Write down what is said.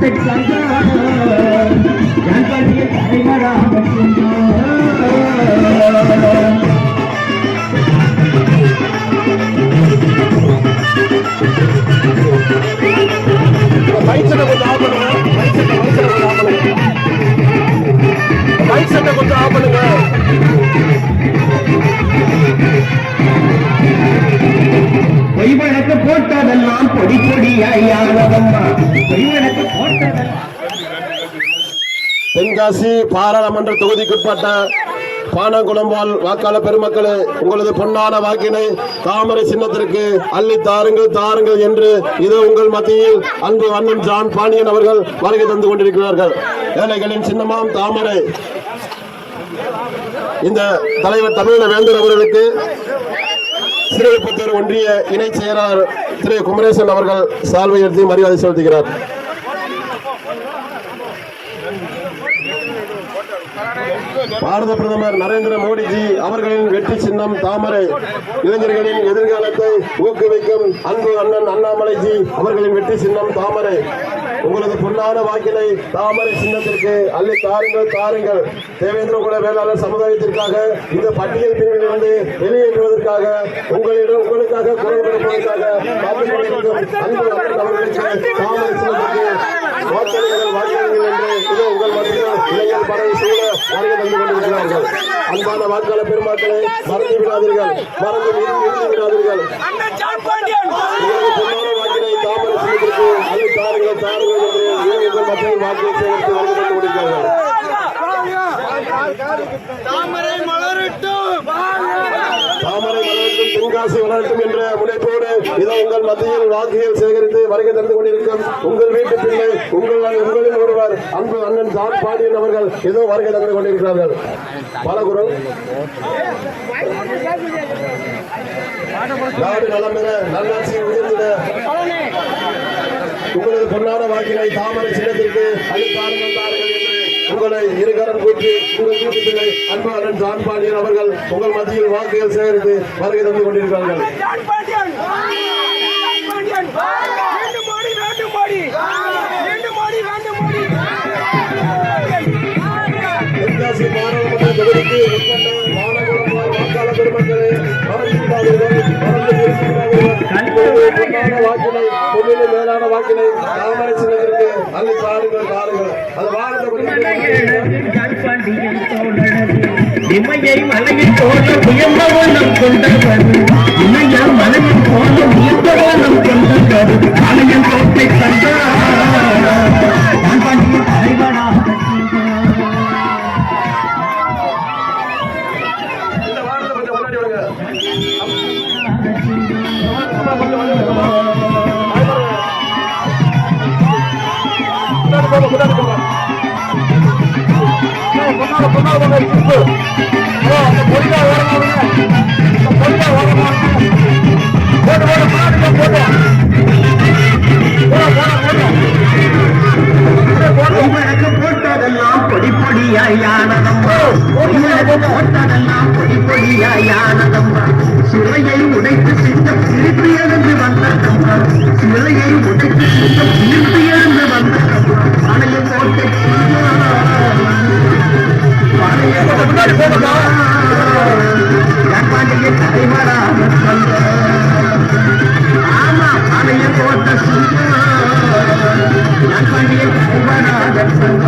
கோட்டை பொய் வழக்கு போட்டதெல்லாம் பொடி பொடியாயானதம்மா பொய் தென்காசி பாராளுமன்ற தொகுதிக்குட்பட்ட பானகுளம்பால் வாக்காளர் பெருமக்களே உங்களது பொன்னான வாக்கினை தாமரை சின்னத்திற்கு அள்ளி தாருங்கள் தாருங்கள் என்று இது உங்கள் மத்தியில் அன்பு அண்ணன் ஜான் பாண்டியன் அவர்கள் வருகை தந்து கொண்டிருக்கிறார்கள். ஏழைகளின் சின்னமாம் தாமரை. இந்த தலைவர் தமிழ வேந்தர் அவர்களுக்கு சிறுவிப்பத்தூர் ஒன்றிய இணை செயலாளர் திரு குமரேசன் அவர்கள் சால்வை எடுத்து மரியாதை செலுத்துகிறார். பாரத பிரதமர் நரேந்திர மோடிஜி அவர்களின் வெற்றி சின்னம் தாமரை இளைஞர்களின் எதிர்காலத்தை ஊக்குவிக்கும் அன்பு அண்ணன் அண்ணாமலைஜி அவர்களின் வெற்றி சின்னம் தாமரை. உங்களது பொன்னான வாக்கினை தாமரை சின்னத்திற்கு அள்ளி தாருங்கள் தாருங்கள். தேவேந்திர குல வேளாளர் சமுதாயத்திற்காக இந்த பட்டியல் பிரிவிலிருந்து வெளியேற்றுவதற்காக உங்களிடம் உங்களுக்காக குரல் கொடுப்பதற்காக அன்பு அவர்களுக்கு தாமரை சின்னத்திற்கு வாக்களிகள் வாக்களிகள் என்று இது உங்கள் மத்தியில் இளைஞர் படை சூழ வருகை தந்து கொண்டிருக்கிறார்கள். அன்பான வாக்காளர் பெருமக்களை மறந்து விடாதீர்கள். மறந்து விடாதீர்கள். உங்களது பொன்னான தாமரை தாருங்கள் என்று வாக்கை சேகரித்து தாமரை மலரட்டும் தென்காசி வளரட்டும் என்ற முனைப்போடு இதோ உங்கள் மத்தியில் வாக்குகள் சேகரித்து வருகை தந்து கொண்டிருக்கும் உங்கள் வீட்டு பிள்ளை உங்கள் உங்களில் ஒருவர் அன்பு அண்ணன் ஜான் பாண்டியன் அவர்கள் இதோ வருகை தந்து கொண்டிருக்கிறார்கள். பலகுரம் நாடு நலம் பெற நல்லாட்சி உயர்ந்திட. உங்களது பொன்னான வாக்கினை தாமரை சின்னத்திற்கு அளித்தார்கள் தாருங்கள் என்று உங்களை இருகரம் கூட்டி உங்கள் வீட்டு பிள்ளை அன்பு அண்ணன் ஜான் பாண்டியன் அவர்கள் உங்கள் மத்தியில் வாக்குகள் சேகரித்து வருகை தந்து கொண்டிருக்கிறார்கள். தொகுதிக்கு உட்பட்ட மாநகரம் வாக்காளர் பெருமக்களே மறந்து பொன்னான வாக்கினை பொன்னிலை மேலான வாக்கினை தாமரை சின்னத்திற்கு அள்ளி தாருங்கள் தாருங்கள் அது பாரத மலையை தோன்ற உயர்ந்த வண்ணம் கொண்டவர் போட்டதெல்லாம் பொடி பொடியாயானதம்மா உங்களுக்கு உடைத்து சிந்த திருப்பி முன்னாடி போடுங்க எம்மாண்டிய தலைவராக சொல்ல ஆமா பழைய கோட்டை சிங்கம் எம்மாண்டிய தலைவராக சொல்ல